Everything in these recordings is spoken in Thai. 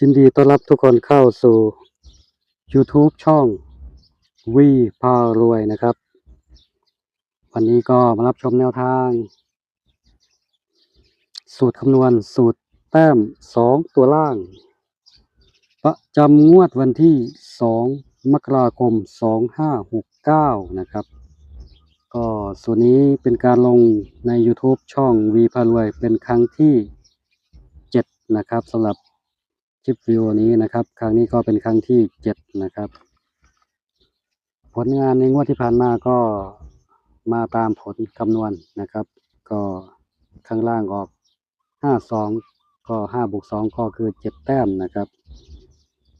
ยินดีต้อนรับทุกคนเข้าสู่ YouTube ช่องวีพารวยนะครับ วันนี้ก็มารับชมแนวทาง สูตรคำนวณสูตรแต้มสองตัวล่าง ประจำงวดวันที่สองมกราคมสองห้าหกเก้านะครับ ก็ส่วนนี้เป็นการลงใน YouTube ช่องวีพารวยเป็นครั้งที่เจ็ดนะครับสำหรับ คลิปวิดีโอนี้นะครับ ครั้งนี้ก็เป็นครั้งที่เจ็ดนะครับ ผลงานในงวดที่ผ่านมาก็มาตามผลคำนวณนะครับ ก็ข้างล่างออกห้าสองก็ห้าบวกสองก็คือเจ็ดแต้มนะครับ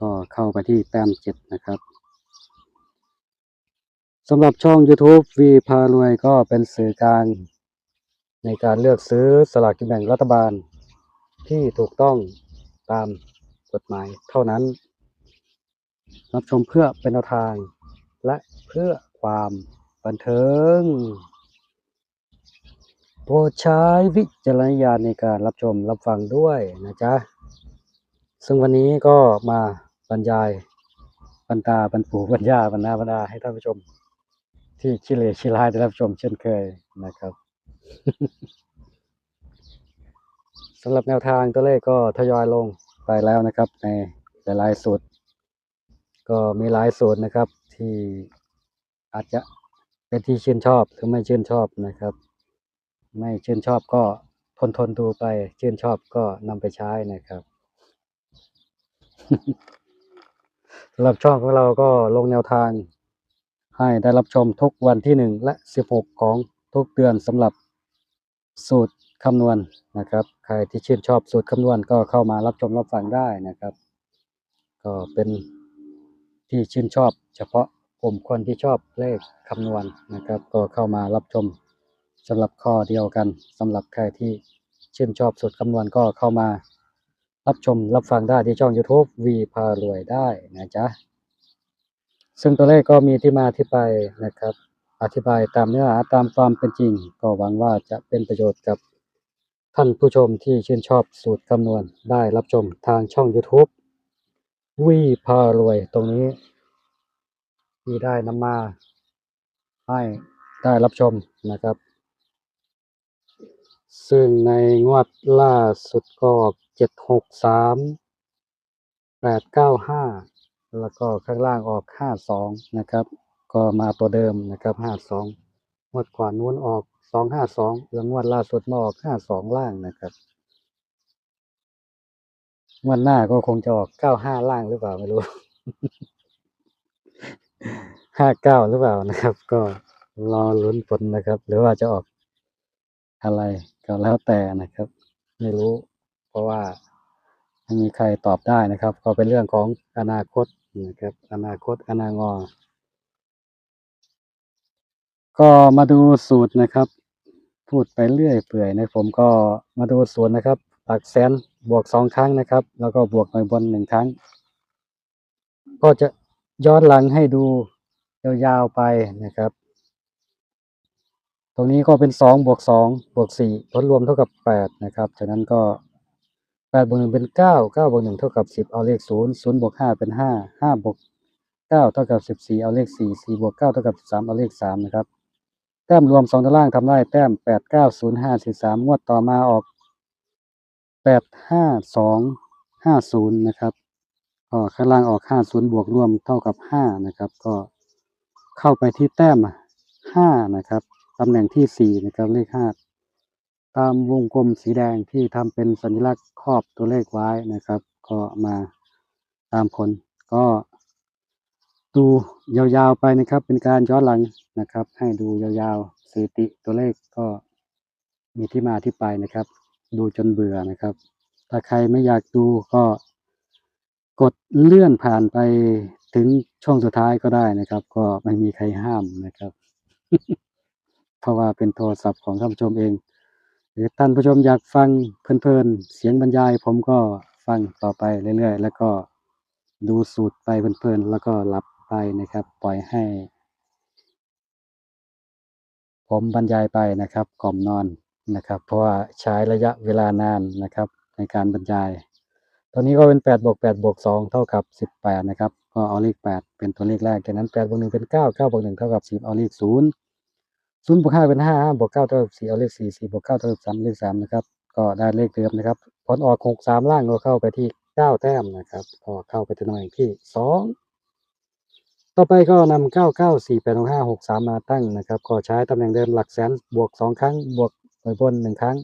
ก็เข้าไปที่แต้มเจ็ดนะครับสำหรับช่อง YouTube วีพารวยก็เป็นสื่อกลางในการเลือกซื้อสลากกินแบ่งรัฐบาลที่ถูกต้องตาม กฎหมายเท่านั้น รับชมเพื่อเป็นแนวทาง และเพื่อความบันเทิง โปรดใช้วิจารณญาณในการรับชมรับฟังด้วยนะจ๊ะ ซึ่งวันนี้ก็มาบรรยายบรรดาบรรปูบรรยาบรรณาบรรดาให้ท่านผู้ชม ที่ชิเลชิลายได้รับชมเช่นเคยนะครับสำหรับแนวทางตัวเลขก็ทยอยลง ไปแล้วนะครับ ในหลายๆสูตร ก็มีหลายสูตรนะครับ ที่อาจจะเป็นที่ชื่นชอบหรือไม่ชื่นชอบนะครับ ไม่ชื่นชอบก็ทนทนดูไป ชื่นชอบก็นำไปใช้นะครับสำหรับช่องของเราก็ลงแนวทางให้ได้รับชมทุกวันที่หนึ่งและสิบหกของทุกเดือนสำหรับสูตร คำนวณนะครับ ใครที่ชื่นชอบสูตรคำนวณก็เข้ามารับชมรับฟังได้นะครับ ก็เป็นที่ชื่นชอบ เฉพาะกลุ่มคนที่ชอบเลขคำนวณนะครับ ก็เข้ามารับชมสำหรับข้อเดียวกันสำหรับใครที่ชื่นชอบสูตรคำนวณก็เข้ามารับชมรับฟังได้ที่ช่อง YouTube วีพารวยได้นะจ๊ะ ซึ่งตัวเลขก็มีที่มาที่ไปนะครับ อธิบายตามเนื้อหาตามความเป็นจริง ก็หวังว่าจะเป็นประโยชน์กับ ท่านผู้ชมที่ชื่นชอบสูตรคำนวณได้รับชมทางช่อง YouTube วีพารวยตรงนี้ ที่ได้นำมา ให้ได้รับชมนะครับ ซึ่งในงวดล่าสุดก็เจ็ดหกสามแปดเก้าห้าแล้วก็ข้างล่างออกห้าสองนะครับ ก็มาตัวเดิมนะครับห้าสองงวดก่อนนู้นออก องห้าสองแล้วงวดล่าสุดมาออกห้าสองล่างนะครับงวดหน้าก็คงจะออกเก้าห้าล่างหรือเปล่าไม่รู้ห้าเก้าหรือเปล่านะครับ ก็รอลุ้นผลนะครับ หรือว่าจะออกอะไรก็แล้วแต่นะครับ ไม่รู้ เพราะว่าไม่มีใครตอบได้นะครับ ก็เป็นเรื่องของอนาคตนะครับ อนาคตอนางอ ก็มาดูสูตรนะครับ พูดไปเรื่อยเปื่อยนะผมก็มาดูสูตรนะครับ หลักแสนบวกสองครั้งนะครับ แล้วก็บวกหน่วยบนหนึ่งครั้ง ก็จะย้อนหลังให้ดูยาวๆไปนะครับ ตรงนี้ก็เป็นสองบวกสองบวกสี่ผลรวมเท่ากับแปดนะครับจากนั้นก็แปดบวกหนึ่งเป็นเก้าเก้าบวกหนึ่งเท่ากับสิบเอาเลขศูนย์ศูนย์บวกห้าเป็นห้าห้าบวกเก้าเท่ากับสิบสี่เอาเลขสี่สี่บวกเก้าเท่ากับสิบสามเอาเลขสามนะครับ แต้มรวมสองตารางทำได้แต้มแปดเก้าศูนย์ห้าสี่สามงวดต่อมาออกแปดห้าสองห้าศูนย์นะครับก็ข้างล่างออกห้าศูนย์บวกรวมเท่ากับห้านะครับ ก็เข้าไปที่แต้มห้านะครับตำแหน่งที่สี่นะครับเลขห้าตามวงกลมสีแดงที่ทำเป็นสัญลักษณ์ครอบตัวเลขไว้นะครับ ก็มาตามผลก็ ดูยาวๆไปนะครับ เป็นการย้อนหลังนะครับ ให้ดูยาวๆสถิติตัวเลขก็มีที่มาที่ไปนะครับ ดูจนเบื่อนะครับ ถ้าใครไม่อยากดูก็กดเลื่อนผ่านไปถึงช่วงสุดท้ายก็ได้นะครับ ก็ไม่มีใครห้ามนะครับ เพราะว่าเป็นโทรศัพท์ของท่านผู้ชมเอง หรือท่านผู้ชมอยากฟังเพลินๆเสียงบรรยาย ผมก็ฟังต่อไปเรื่อยๆ แล้วก็ดูสูตรไปเพลินๆแล้วก็หลับ ไปนะครับ ปล่อยให้ ผมบรรยายไปนะครับก่อมนอนนะครับ เพราะว่าใช้ระยะเวลานานนะครับ ในการบรรยายตัวนี้ก็เป็นแปดบวกแปดบวกสองเท่ากับสิบแปดนะครับ ก็เอาเลขแปดเป็นตัวเลขแรกจากนั้นแปดบวกหนึ่งเป็นเก้าเก้าบวกหนึ่งเท่ากับสิบเอาเลขศูนย์ศูนย์บวกห้าเป็นห้าห้าบวกเก้าเท่ากับสี่เอาเลขสี่สี่บวกเก้าเท่ากับสามเลขสามนะครับ ก็ได้เลขเดิมนะครับผลออกหกสามล่างก็เข้าไปที่เก้าแต้มนะครับก็เข้าไปที่ตำแหน่งที่สอง ต่อไปก็นำ994 8 5 63มาตั้งนะครับ ก็ใช้ตำแหน่งเดิมหลักแสนบวก2ครั้ง บวกหน่วยบน1ครั้ง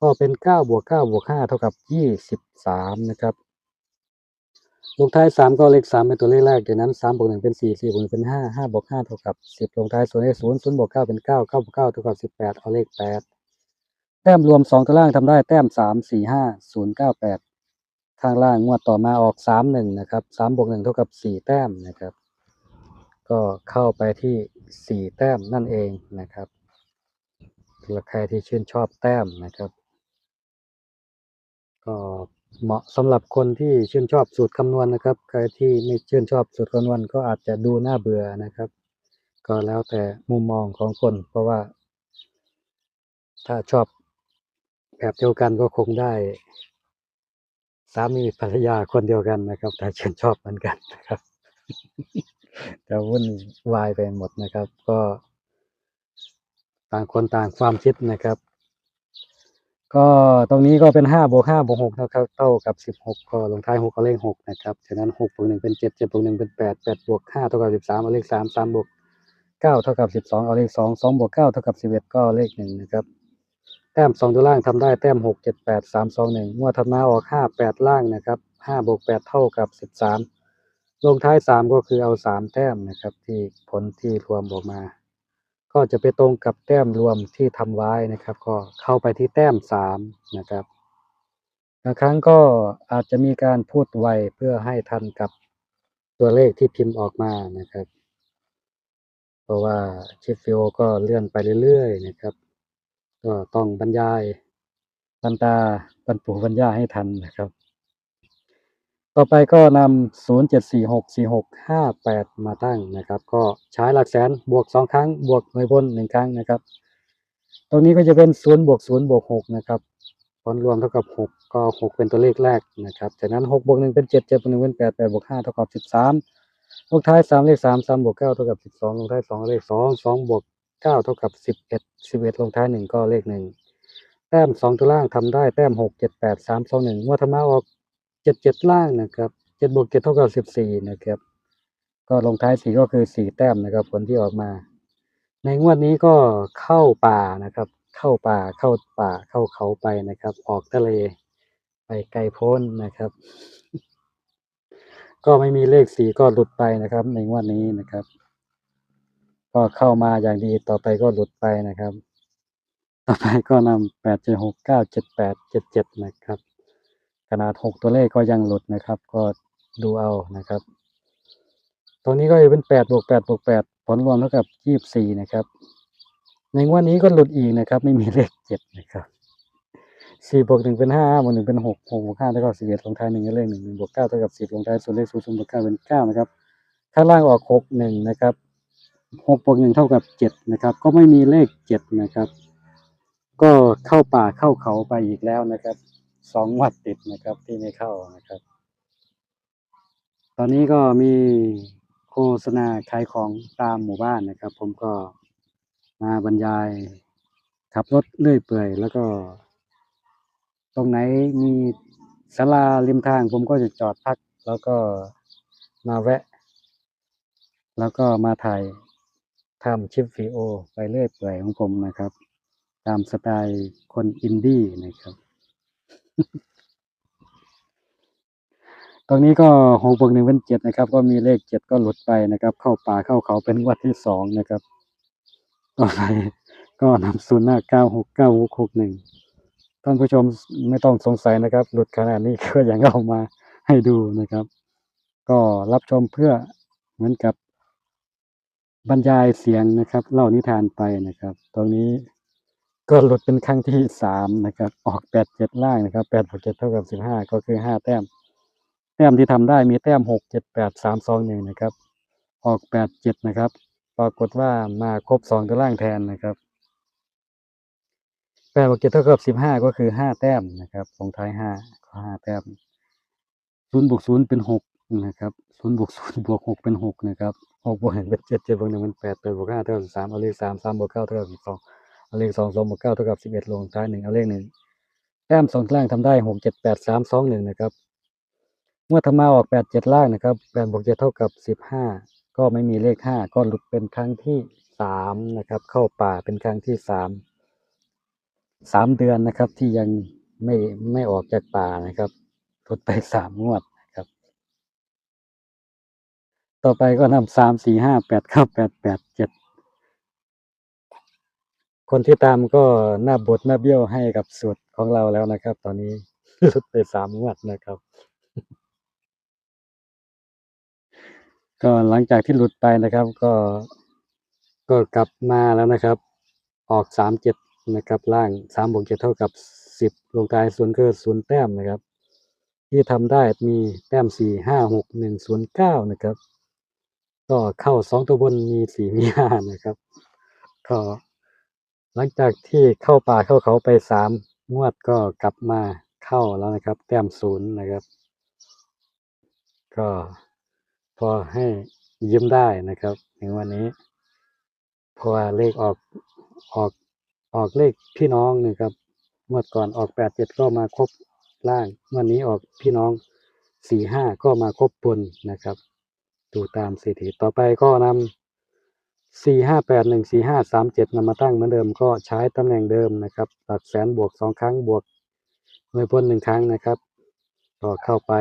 ก็เป็น9บวก9บวก5เท่ากับ23นะครับลงท้าย3ก็เลข3เป็นตัวเลขแรกจากนั้น3บวก1เป็น4 4บวก1เป็น5 5บวก5เท่ากับ10ลงท้ายส่วนเลข0 0บวก9เป็น9 9บวก9เท่ากับ18เอาเลข8แต้มรวม2ตัวล่างทำได้แต้ม3 4 5 0 9 8ข้างล่างงวดต่อมาออก3 1นะครับ3บวก1เท่ากับ4แต้มนะครับ ก็เข้าไปที่ 4 แต้มนั่นเองนะครับสำหรับใครที่ชื่นชอบแต้มนะครับ ก็เหมาะสำหรับคนที่ชื่นชอบสูตรคำนวณนะครับ ใครที่ไม่ชื่นชอบสูตรคำนวณก็อาจจะดูน่าเบื่อนะครับ ก็แล้วแต่มุมมองของคน เพราะว่า ถ้าชอบแบบเดียวกันก็คงได้สามีภรรยาคนเดียวกันนะครับ แต่ชื่นชอบเหมือนกันนะครับ จะวุ่นวายไปหมดนะครับ ก็ต่างคนต่างความคิดนะครับ ก็ตรงนี้ก็เป็นห้าบวกห้าบวกหกนะครับเท่ากับสิบหกก็ลงท้ายหกก็เลขหกนะครับฉะนั้นหกบวกหนึ่งเป็นเจ็ดเจ็ดบวกหนึ่งเป็นแปดแปดบวกห้าเท่ากับสิบสามเอาเลขสามสามบวกเก้าเท่ากับสิบสองเอาเลขสองสองบวกเก้าเท่ากับสิบเอ็ดก็เลขหนึ่งนะครับแต้มสองตัวล่างทำได้แต้มหกเจ็ดแปดสามสองหนึ่งงวดถัดมาออกห้าแปดล่างนะครับห้าบวกแปดเท่ากับสิบสาม ลงท้ายสามก็คือเอาสามแต้มนะครับ ที่ผลที่รวมออกมา ก็จะไปตรงกับแต้มรวมที่ทำไว้นะครับ ก็เข้าไปที่แต้มสามนะครับบางครั้งก็อาจจะมีการพูดไวเพื่อให้ทันกับตัวเลขที่พิมพ์ออกมานะครับ เพราะว่าชิฟฟิโอก็เลื่อนไปเรื่อยๆนะครับ ก็ต้องบรรยายบรรดาบรรปูบรรยายให้ทันนะครับ ต่อไปก็นำ0 7 4 6 4 6 5 8มาตั้งนะครับ ก็ใช้หลักแสนบวก2ครั้ง บวกหน่วยบน1ครั้งนะครับ ตรงนี้ก็จะเป็น0บวก0บวก6นะครับผลรวมเท่ากับ6ก็6เป็นตัวเลขแรกนะครับ จากนั้น6บวก1เป็น7 7บวก1เป็น8 8บวก5เท่ากับ13ลงท้าย3เลข3 3บวก9เท่ากับ12ลงท้าย2เลข2 2บวก9เท่ากับ11 11ลงท้าย1ก็เลข1แต้ม2ตัวล่างทำได้แต้ม6 7 8 3 2 1งวดธรรมาออก 7 7ล่างนะครับ7บวก7เท่ากับ14นะครับ ก็ลงท้าย4ก็คือ4แต้มนะครับ ผลที่ออกมา ในงวดนี้ก็เข้าป่านะครับ เข้าป่าเข้าป่าเข้าเขาไปนะครับ ออกทะเลไปไกลโพ้นนะครับ ก็ไม่มีเลขสี่ก็หลุดไปนะครับ ในงวดนี้นะครับ ก็เข้ามาอย่างดีต่อไปก็หลุดไปนะครับ ต่อไปก็นำแปดเจ็ดหกเก้าเจ็ดแปดเจ็ดเจ็ดนะครับ ขนาดหกตัวเลขก็ยังหลุดนะครับ ก็ดูเอานะครับ ตรงนี้ก็จะเป็นแปดบวกแปดบวกแปดผลรวมเท่ากับยี่สิบสี่นะครับ ในงวดนี้ก็หลุดอีกนะครับ ไม่มีเลขเจ็ดนะครับสี่บวกหนึ่งเป็นห้าบวกหนึ่งเป็นหกหกบวกห้าเท่ากับสิบเอ็ดลงท้ายหนึ่งเลขหนึ่งหนึ่งบวกเก้าเท่ากับสิบลงท้ายส่วนเลขศูนย์ศูนย์บวกเก้าเป็นเก้านะครับข้างล่างออกหกหนึ่งนะครับหกบวกหนึ่งเท่ากับเจ็ดนะครับ ก็ไม่มีเลขเจ็ดนะครับ ก็เข้าป่าเข้าเขาไปอีกแล้วนะครับ สองวัดติดนะครับที่ไม่เข้านะครับ ตอนนี้ก็มีโฆษณาขายของตามหมู่บ้านนะครับ ผมก็มาบรรยายขับรถเลื่อยเปื่อย แล้วก็ ตรงไหนมีศาลาริมทาง ผมก็จะจอดพัก แล้วก็มาแวะ แล้วก็มาถ่ายทำคลิปวิดีโอ ไปเรื่อยเปื่อยของผมนะครับ ตามสไตล์คนอินดี้นะครับ ตรงนี้ก็หกบวกหนึ่งเป็นเจ็ดนะครับ ก็มีเลขเจ็ดก็หลุดไปนะครับ เข้าป่าเข้าเขาเป็นวัดที่สองนะครับต่อไปก็นำศูนย์หน้าเก้าหกเก้าหกหกหนึ่งท่านผู้ชมไม่ต้องสงสัยนะครับ หลุดขนาดนี้ก็อยังเอามาให้ดูนะครับ ก็รับชมเพื่อเหมือนกับบรรยายเสียงนะครับ เล่านิทานไปนะครับ ตรงนี้ ก็หลุดเป็นครั้งที่สามนะครับ ออกแปดเจ็ดล่างนะครับแปดบวกเจ็ดเท่ากับสิบห้าก็คือห้าแต้ม แต้มที่ทำได้มีแต้มหกเจ็ดแปดสามสองหนึ่งนะครับ ออกแปดเจ็ดนะครับ ปรากฏว่ามาครบสองตัวล่างแทนนะครับแปดบวกเจ็ดเท่ากับสิบห้าก็คือห้าแต้มนะครับลงท้ายห้าก็ห้าแต้มศูนย์บวกศูนย์เป็นหกนะครับศูนย์บวกศูนย์บวกหกเป็นหกนะครับหกบวกหนึ่งเป็นเจ็ดเจ็ดบวกหนึ่งเป็นแปดแปดบวกห้าเท่ากับสามเอาเลขสามสามบวกเก้าเท่ากับสิบสอง เอาเลขสองสองบวกเก้าเท่ากับสิบเอ็ดลงท้ายหนึ่งเอาเลขหนึ่งแต้มสองล่างทำได้หกเจ็ดแปดสามสองหนึ่งนะครับเมื่อทำมาออกแปดเจ็ดล่างนะครับแปดบวกเจ็ดเท่ากับสิบห้าก็ไม่มีเลขห้าก็หลุดเป็นครั้งที่สามนะครับ เข้าป่าเป็นครั้งที่สามสามเดือนนะครับ ที่ยังไม่ไม่ออกจากป่านะครับทดไปสามงวดนะครับ ต่อไปก็นำสามสี่ห้าแปดเก้าแปดแปดเจ็ด คนที่ตามก็หน้าบทหน้าเบี้ยวให้กับสูตรของเราแล้วนะครับ ตอนนี้ทดไปสามงวดนะครับ ก็หลังจากที่หลุดไปนะครับ ก็ก็กลับมาแล้วนะครับ ออกสามเจ็ดนะครับ ล่างสามบวกเจ็ดเท่ากับสิบลงท้ายศูนย์คือศูนย์แต้มนะครับ ที่ทำได้มีแต้มสี่ห้าหกหนึ่งศูนย์เก้านะครับ ก็เข้าสองตัวบนมีสี่มีห้านะครับ ก็ หลังจากที่เข้าป่าเข้าเขาไปสามงวดก็กลับมาเข้าแล้วนะครับ แต้มศูนย์นะครับ ก็พอให้ยิ้มได้นะครับในวันนี้ เพราะว่าเลขออกออกออกเลขพี่น้องนะครับงวดก่อนออกแปดเจ็ดก็มาครบล่างงวันนี้ออกพี่น้องสี่ห้าก็มาครบบนนะครับ ดูตามสถิติต่อไปก็นำ สี่ห้าแปดหนึ่งสี่ห้าสามเจ็ดนำมาตั้งเหมือนเดิมก็ใช้ตำแหน่งเดิมนะครับหลักแสนบวกสองครั้งบวกหน่วยพ้นหนึ่งครั้งนะครับ ก็เข้าไป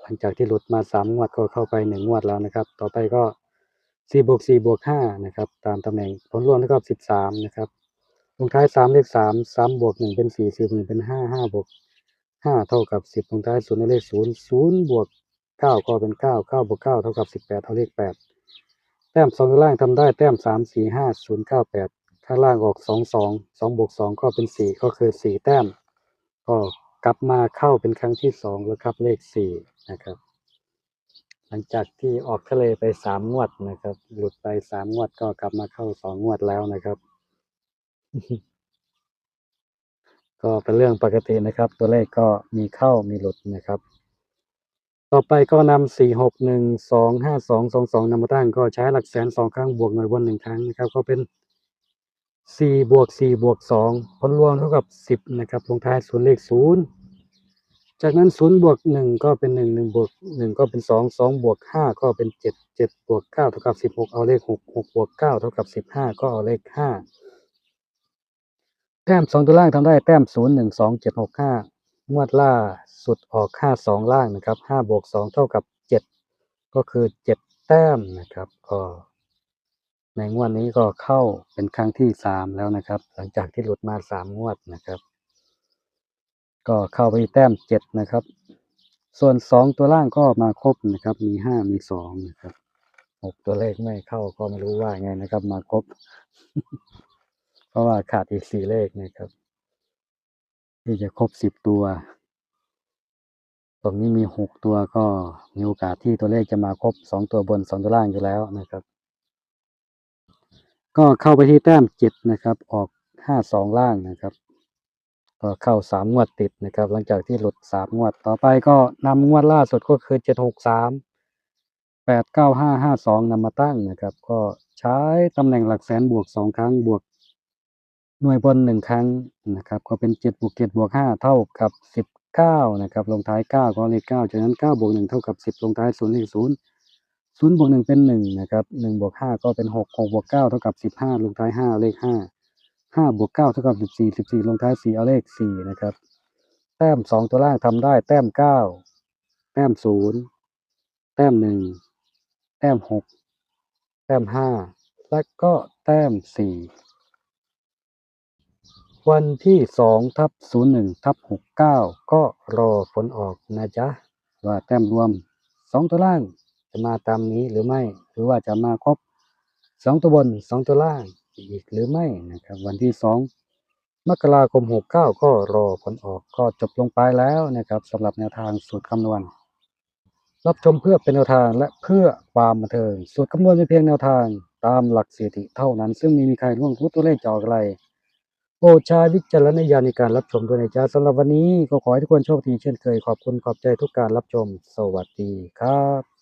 หลังจากที่หลุดมาสามงวดก็เข้าไปหนึ่งงวดแล้วนะครับ ต่อไปก็สี่บวกสี่บวกห้านะครับ ตามตำแหน่งผลรวมเท่ากับสิบสามนะครับลงท้ายสามเลขสามสามบวกหนึ่งเป็นสี่สี่บวกหนึ่งเป็นห้าห้าบวกห้าเท่ากับสิบลงท้ายศูนย์เลขศูนย์ศูนย์บวกเก้าก็เป็นเก้าเก้าบวกเก้าเท่ากับสิบแปดเอาเลขแปด ต้มสองข้างล่างทำได้แต้มสามสี่ห้าศูนย์เก้าแปดข้างล่างออกสองสองสองบวกสองก็เป็นสี่ก็คือสี่แต้ม ก็กลับมาเข้าเป็นครั้งที่สองแล้วครับเลขสี่นะครับ หลังจากที่ออกทะเลไปสามงวดนะครับ หลุดไปสามงวดก็กลับมาเข้าสองงวดแล้วนะครับ ก็เป็นเรื่องปกตินะครับ ตัวเลขก็มีเข้ามีหลุดนะครับ ต่อไปก็นำสี่หกหนึ่งสองห้าสองสองสองนำมาตั้งก็ใช้หลักแสนสองครั้งบวกหน่วยบนหนึ่งครั้งนะครับ ก็เป็นสี่บวกสี่บวกสองผลรวมเท่ากับสิบนะครับลงท้ายศูนย์เลขศูนย์จากนั้นศูนย์บวกหนึ่งก็เป็นหนึ่งหนึ่งบวกหนึ่งก็เป็นสองสองบวกห้าก็เป็นเจ็ดเจ็ดบวกเก้าเท่ากับสิบหกเอาเลขหกหกบวกเก้าเท่ากับสิบห้าก็เอาเลขห้าแต้มสองตัวล่างทำได้แต้มศูนย์หนึ่งสองเจ็ดหกห้า งวดล่าสุดออกห้าสองล่างนะครับห้าบวกสองเท่ากับเจ็ดก็คือเจ็ดแต้มนะครับก็ในงวดนี้ก็เข้าเป็นครั้งที่สามแล้วนะครับ หลังจากที่หลุดมาสามงวดนะครับ ก็เข้าไปแต้มเจ็ดนะครับ ส่วนสองตัวล่างก็มาครบนะครับ มีห้ามีสองนะครับหกตัวเลขไม่เข้าก็ไม่รู้ว่าไงนะครับ มาครบ เพราะว่าขาดอีกสี่เลขนะครับ ที่จะครบสิบตัวตรงนี้มีหกตัวก็มีโอกาสที่ตัวเลขจะมาครบสองตัวบนสองตัวล่างอยู่แล้วนะครับ ก็เข้าไปที่แต้มเจ็ดนะครับ ออกห้าสองล่างนะครับ ก็เข้าสามงวดติดนะครับ หลังจากที่หลุดสามงวดต่อไปก็นำงวดล่าสุดก็คือเจ็ดหกสามแปดเก้าห้าห้าสองนำมาตั้งนะครับ ก็ใช้ตำแหน่งหลักแสนบวกสองครั้งบวก หน่วยบนหนึ่งครั้งนะครับ ก็เป็นเจ็ดบวกเจ็ดบวกห้าเท่ากับสิบเก้านะครับ ลงท้ายเก้าก็เลขเก้าจากนั้นเก้าบวกหนึ่งเท่ากับสิบลงท้ายศูนย์เลขศูนย์ศูนย์บวกหนึ่งเป็นหนึ่งนะครับหนึ่งบวกห้าก็เป็นหกหกบวกเก้าเท่ากับสิบห้าลงท้ายห้าเลขห้าห้าบวกเก้าเท่ากับสิบสี่สิบสี่ลงท้ายสี่เอาเลขสี่นะครับ แต้มสองตัวล่างทำได้ แต้มเก้าแต้มศูนย์แต้มหนึ่งแต้มหกแต้มห้าและก็แต้มสี่ วันที่สองทับศูนย์หนึ่งทับหกเก้าก็รอผลออกนะจ๊ะ ว่าแต้มรวมสองตัวล่างจะมาตามนี้หรือไม่ หรือว่าจะมาครบสองตัวบนสองตัวล่างอีกหรือไม่นะครับ วันที่สองมกราคมหกเก้าก็รอผลออกก็จบลงไปแล้วนะครับสำหรับแนวทางสูตรคำนวณ รับชมเพื่อเป็นแนวทางและเพื่อความบันเทิงสูตรคำนวณเป็นเพียงแนวทางตามหลักสถิติเท่านั้น ซึ่งไมีมีใครร่วงรู้ตัวเลขจอกอะไร โปรดใช้วิจารณญาณในการรับชมด้วยนะจ๊ะสำหรับวันนี้ก็ขอให้ทุกคนโชคดีเช่นเคยขอบคุณขอบใจทุกการรับชม สวัสดีครับ